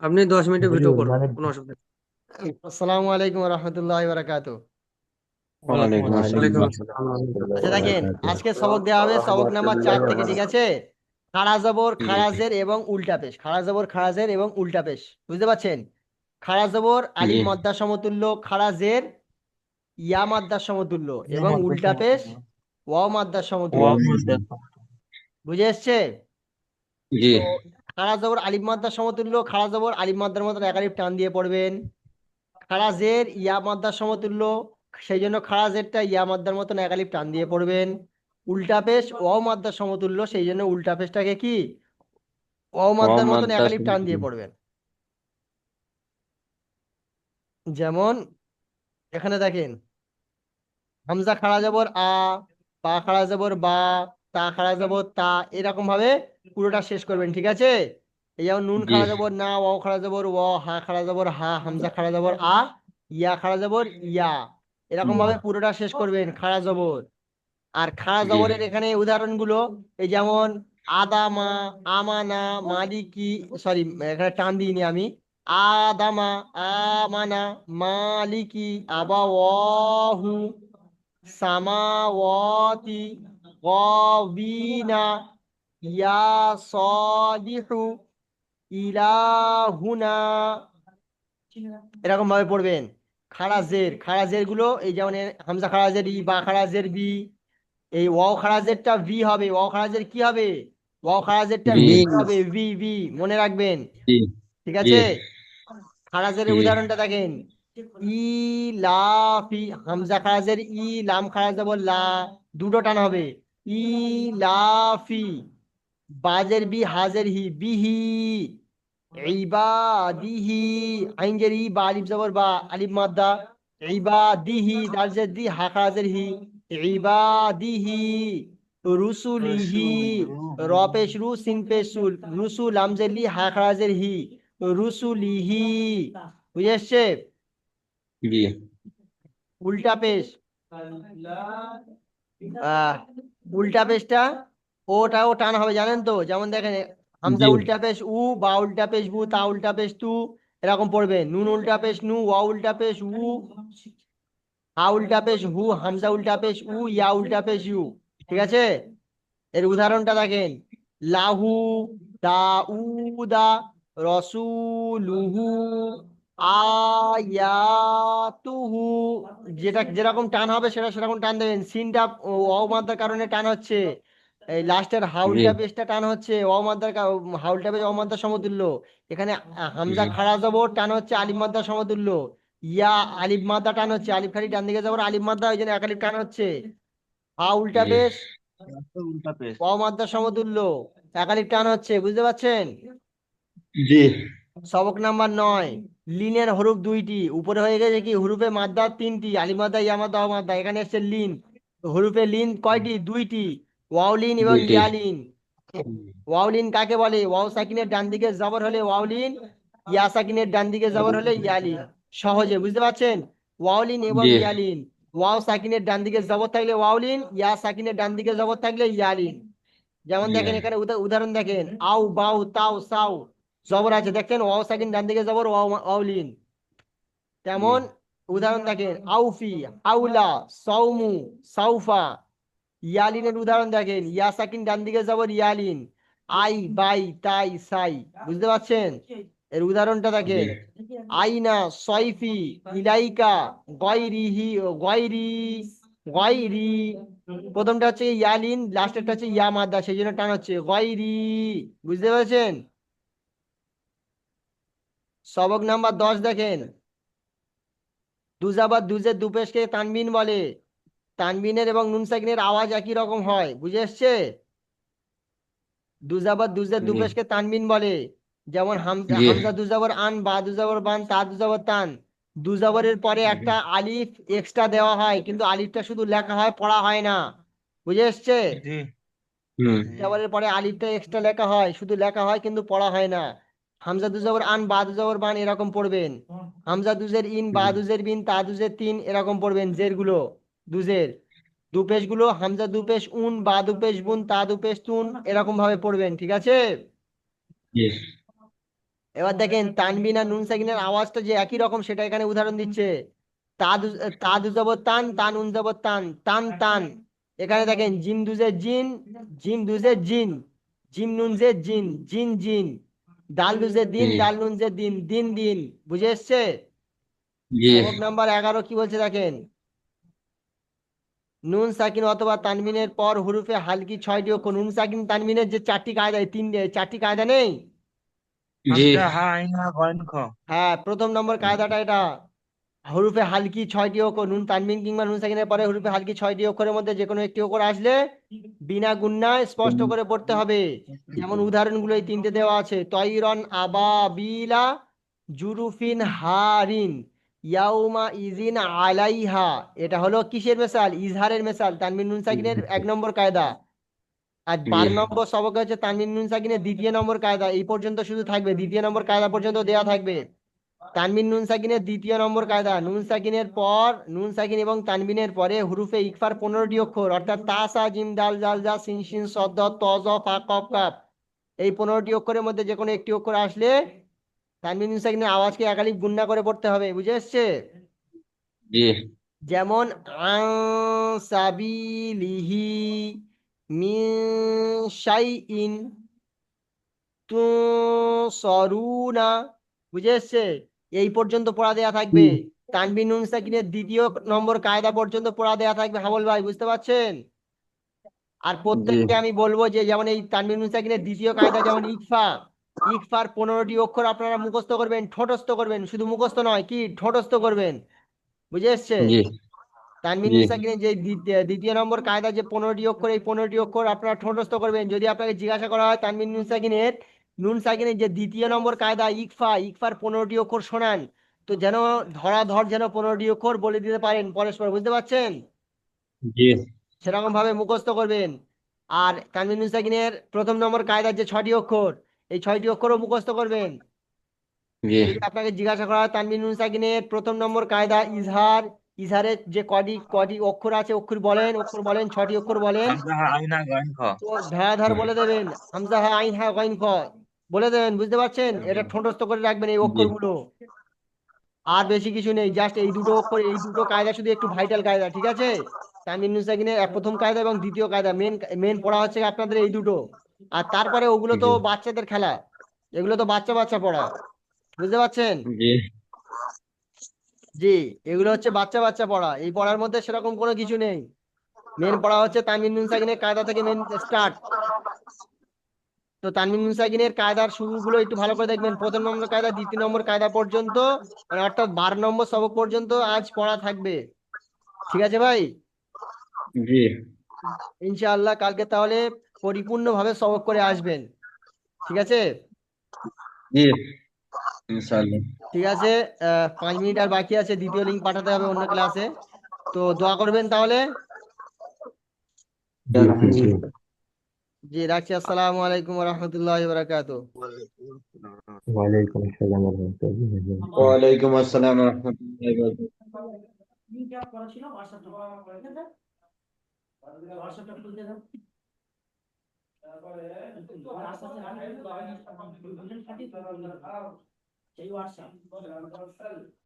আপনি দশ মিনিটের ভিডিও করুন মানে কোনো অসুবিধা নেই। আসসালামু আলাইকুম রহমতুল্লাহ বারাকাত আচ্ছা দেখেন আজকে সবক দেওয়া হবে সবক নাম্বার চার থেকে ঠিক আছে? খাড়া জবর খারাজের এবং উল্টা পেশ। খাড়া জবর খারাজের এবং উল্টা পেশ। বুঝতে পারছেন? খাড়া জবর আলিফ জি। মাদ্দা সমতুল্য খারাজের ইয়া মাদ্দার সমতুল্য এবং উল্টা পেশ ওয়া মাদ্দার সমতুল্য। বুঝে এসছে? জি। খাড়া জবর আলিফ মাদ্দার সমতুল্য খাড়া জবর আলিফ মাদ্দার মতন এক আলিফ টান দিয়ে পড়বেন। খারাজের ইয়া মাদ্দার সমতুল্য সেই জন্য খারাজেরটা ইয়া মাদ্দার মতন এক আলিফ টান দিয়ে পড়বেন। উল্টা পেশ ওয়াও মাদ্দার সমতুল্য সেই জন্য উল্টা পেশটাকে কি? ওয়াও মাদ্দার মতন এক টান দিয়ে পড়বেন। যেমন এখানে দেখেন হামজা খাড়া যাবর আ পা খাড়া যাবর বা তা খাড়া যাবর তা এরকম ভাবে পুরোটা শেষ করবেন ঠিক আছে? এই যেমন নুন। খাড়া যাবর না ও খাড়া যাবর ও হা খাড়া যাবর হা হামজা খাড়া যাবর আ ইয়া খাড়া যাবর ইয়া। এরকম ভাবে পুরোটা শেষ করবেন খাড়া জবর আর খাড়া। জবরের এখানে উদাহরণগুলো এই যেমন আদামা আমানা মালিকি সরি এখানে টান দিইনি আমি। আদামা আমানা মালিকি আবাওয়াহু সামাওয়াতি গাবিনা ইয়া সালিহু ইলাহুনা। এরকম ভাবে পড়বেন। খারাজের খারাজেরগুলো এই যেমন হামজা খারাজের ই বা খারাজের বি এই ওয়াও খারাজেরটা ভি হবে। ওয়াও খারাজের কি হবে? ওয়াও খারাজেরটা ভি। ভি হবে ভি ভি। মনে রাখবেন। ঠিক আছে। খারাজের উদাহরণটা দেখেন। ই লা ফি হামজা খারাজের ই লাম খারাজ যাব লা দুটো টান হবে। ই লা ফি বাজের বি হাজের হি বিহি। ইবাদিহি আইনজের ই বা আলিফ জবর বা আলিফ মাদ্দা। ইবাদিহি দালজের দি হা খারাজের হি ইবাদিহি রুসুলিহি। র পেশ রু সিন পেশ সুল রুসুল আমজের লি হা খারাজের হি রুসুলিহি। বুঝে এসছে? উল্টা পেশ। আহ, উল্টা পেশটা ওটাও টান হবে জানেন তো? যেমন দেখেন হামজা। উল্টা পেশ উ বা উল্টা পেশ বু তা উল্টা পেশ তু এরকম পড়বে। নুন উল্টা পেশ নু ওয়া উল্টা পেশ উ হা উল্টা পেশ হু হামজা উল্টা পেশ উ ইয়া উল্টা পেশ ইউ ঠিক আছে? এর উদাহরণটা দেখেন। লাহু দা উ দাউদা রসুলুহু আয়াতুহু যেটা যেরকম টান হবে সেটা সেরকম টান দেবেন। সিনটা অ মাত্রার কারণে টান হচ্ছে। এই লাস্টের হাউলটা জি। পেশটা টান হচ্ছে অ মাত্রার কা- হাউলটা পেশ অ মাত্রার সমতুল্য। এখানে হামজা জি। খাড়া যাব টান হচ্ছে আলিফ মাদ্রার সমতুল্য। ইয়া আলিফ মাদ্রা টান হচ্ছে আলিফ খালি ডান দিকে যাবার আলিফ মাদ্রা ওই জন্য এক আলিফ টান হচ্ছে। হা উল্টা জি। পেশ উল্টা পেশ অ সমতুল্য এক আলিফ টান হচ্ছে বুঝতে পারছেন? জি। সবক নাম্বার নয় লিনের হরুফ দুইটি উপরে হয়ে গেছে কি হরুফে মাদ্দা তিনটি আলি মাদ্দা ইয়া মাদ্দা অ মাদ্দা এখানে এসছে লিন। হরুফে লিন কয়টি? দুইটি। ওয়াও লিন এবং দুইটি। ইয়া লিন কাকে বলে? ওয়াও সাকিনের ডান দিকে জবর হলে ওয়াও লিন ইয়া সাকিনের ডান দিকে জবর হলে ইয়ালিন। সহজে বুঝতে পারছেন? ওয়াও লিন এবং জি। ইয়া ওয়াও সাকিনের ডান দিকে জবর থাকলে ওয়াও লিন ইয়া সাকিনের ডান দিকে জবর থাকলে ইয়ালিন। যেমন জি। দেখেন এখানে উদা- উদাহরণ দেখেন। আউ বাউ তাও সাউ জবর আছে। দেখেন ওয়াও সাকিন ডান দিকে জবর ওয়াও ওয়াওলিন তেমন উদাহরণ দেখেন। আউফি আউলা সৌমু সাউফা। ইয়ালিনের উদাহরণ দেখেন। ইয়া সাকিন ডান দিকে জবর ইয়ালিন। আই, বাই, তাই, সাই। বুঝতে পারছেন? এর উদাহরণটা দেখেন। আইনা, সয়ফি, ইলাইকা, গয়রিহি, গয়রি গয়রি। প্রথমটা হচ্ছে ইয়ালিন, লাস্টেরটা হচ্ছে ইয়া মাদ্দা সেই জন্য টান হচ্ছে গয়রি। বুঝতে পেরেছেন? সবক নাম্বার দশ দেখেন। দুজাবাদ দুজের দুপেশকে তানবিন বলে। তানবিনের এবং নুন সাকিনের আওয়াজ একই রকম হয় বুঝে এসছে? দুজাবাদ দুজের। দুপেশকে তানবিন বলে। যেমন হামজা হামজা দুজাবর আন বা দুজাবর বান তা দুজাবর তান। দুজাবরের পরে একটা আলিফ এক্সট্রা দেওয়া হয় কিন্তু আলিফটা শুধু লেখা হয় পড়া হয় না। বুঝে এসছে? দুজাবরের পরে আলিফটা এক্সট্রা লেখা হয় শুধু লেখা হয় কিন্তু পড়া হয় না। হামজা দুজাবর আন বা দুজাবর বান এরকম পড়বেন। হামজা দুজের ইন বা দুজের বিন তা দুজের তিন এরকম পড়বেন জেরগুলো দুজের। দুপেশগুলো হামজা দুপেশ উন বা দুপেশ বুন তা দুপেশ তুন এরকম ভাবে পড়বেন ঠিক আছে? এবার দেখেন তানবিন আর নুন সাকিনের আওয়াজটা যে একই রকম সেটা এখানে উদাহরণ দিচ্ছে। তাদ তাদ জবর তান তান উন জবর তান তান তান। এখানে দেখেন জিম দুজে জিন জিম দুজে জিন জিম নুন জে জিন জিন জিন। দাল দুজে দিন। দাল নুন জে দিন দিন দিন। বুঝে এসছে? নাম্বার এগারো কি বলছে দেখেন? নুন সাকিন অথবা তানমিনের পর হুরুফে হালকি ছয়টি অক্ষর নুন সাকিন তানমিনের যে চারটি কায়দা তিন চারটি কায়দা নেই? জি। হামজা হা আইন হা গইন খ হ্যাঁ প্রথম নম্বর কায়দাটা এটা। হরুফে হালকি ছয়টি অক্ষর নুন তানমিন কিংবা নুন সাকিনের পরে হরুফে হালকি ছয়টি অক্ষরের মধ্যে যে কোনো একটি অক্ষর আসলে বিনা গুন্নায় স্পষ্ট করে পড়তে হবে। যেমন উদাহরণগুলো এই তিনটে দেওয়া আছে। তৈরন আবাবিলা জুরুফিন হারিন। ইয়াউমা ইজিন আলাইহা। এটা হলো কিসের মেসাল? ইজহারের মেসাল তানবিন নুন সাকিনের এক নম্বর কায়দা। আর বারো নম্বর সবক হচ্ছে তানবিন নুন সাকিনের দ্বিতীয় নম্বর কায়দা। এই পর্যন্ত শুধু থাকবে। দ্বিতীয় নম্বর কায়দা পর্যন্ত দেয়া থাকবে। তানবিন নুন সাকিনের দ্বিতীয় নম্বর কায়দা। নুন সাকিনের পর নুন সাকিন এবং তানবিনের পরে হুরুফে ইকফার পনেরোটি অক্ষর অর্থাৎ তা সা জিম দাল জাল জা সিন সিন সদ ত জ ফা কফ কাপ এই পনেরোটি অক্ষরের মধ্যে যে কোনো একটি অক্ষর আসলে তানবিন নুন সাকিনের আওয়াজকে একালিক গুন্না করে পড়তে হবে বুঝে এসছে? জি। যেমন আনসাবিলিহি মিন শাইইন তুনসরুনা বুঝে এসছে? এই পর্যন্ত পড়া দেয়া থাকবে। তানবিন নুন সাকিনের দ্বিতীয় নম্বর কায়দা পর্যন্ত পড়া দেয়া থাকবে হাবল ভাই বুঝতে পারছেন? আর প্রত্যেককে আমি বলব যে যেমন এই তানবিন নুন সাকিনের দ্বিতীয় কায়দা যেমন ইকফা ইকফার পনেরোটি অক্ষর আপনারা মুখস্থ করবেন ঠোঁটস্থ করবেন শুধু মুখস্থ নয় কি? ঠোঁটস্থ করবেন। বুঝে এসছে? তানবিন জি। যে দ্বিতীয়- নম্বর কায়দা যে পনেরোটি অক্ষর এই পনেরোটি অক্ষর আপনারা ঠোঁটস্থ করবেন। যদি আপনাকে জিজ্ঞাসা করা হয় তানবিন নুন সাকিনের নুন সাকিনের যে দ্বিতীয় নম্বর কায়দা ইকফা ইকফার পনেরোটি অক্ষর শোনান তো যেন ধরা ধর যেন পনেরোটি অক্ষর বলে দিতে পারেন পরস্পর বুঝতে পারছেন? সেরকম ভাবে মুখস্থ করবেন। আর তানবিন নুন প্রথম নম্বর কায়দার যে ছটি অক্ষর এই ছয়টি অক্ষরও মুখস্থ করবেন। আপনাকে জিজ্ঞাসা করা হয় তানবিন নুন সাকিনের প্রথম নম্বর কায়দা ইজহার ইজহারের যে কটি কটি অক্ষর আছে অক্ষর বলেন অক্ষর বলেন ছটি অক্ষর বলেন। ধারাধার বলে দেবেন হামজা হা আইন হা গইন খ বলে দেবেন বুঝতে পারছেন? এটা ঠোঁটস্থ করে রাখবেন এই অক্ষরগুলো। আর বেশি কিছু নেই জাস্ট এই দুটো অক্ষর এই দুটো কায়দা শুধু একটু ভাইটাল কায়দা ঠিক আছে? তামিন নুসাকিনের প্রথম কায়দা এবং দ্বিতীয় কায়দা মেন মেন পড়া হচ্ছে আপনাদের এই দুটো। আর তারপরে ওগুলো তো বাচ্চাদের খেলা। এগুলো তো বাচ্চা বাচ্চা পড়া। বুঝতে পারছেন? জি। জি এগুলো হচ্ছে বাচ্চা বাচ্চা পড়া। এই পড়ার মধ্যে সেরকম কোনো কিছু নেই। মেন পড়া হচ্ছে তানবিন নুন সাকিনের কায়দা থেকে মেন স্টার্ট তো তানবিন নুন সাকিনের কায়দার শুরুগুলো একটু ভালো করে দেখবেন। প্রথম নম্বর কায়দা দ্বিতীয় নম্বর কায়দা পর্যন্ত মানে অর্থাৎ বারো নম্বর সবক পর্যন্ত আজ পড়া থাকবে। ঠিক আছে ভাই? জি। ইনশাআল্লাহ কালকে তাহলে পরিপূর্ণভাবে সবক করে আসবেন। ঠিক আছে? ঠিক আছে আহ, পাঁচ মিনিট আর বাকি আছে দ্বিতীয় লিঙ্ক পাঠাতে হবে অন্য ক্লাসে তো দোয়া করবেন তাহলে? জি রাখছি আসসালামু আলাইকুম রহমতুল্লাহ বারাকাতু ওয়ালাইকুম আসসালাম ওয়ালাইকুম আসসালাম রহমতুল্লাহি হোয়াটসঅ্যাপটা খুলতে দাও। সেই হোয়াটসঅ্যাপ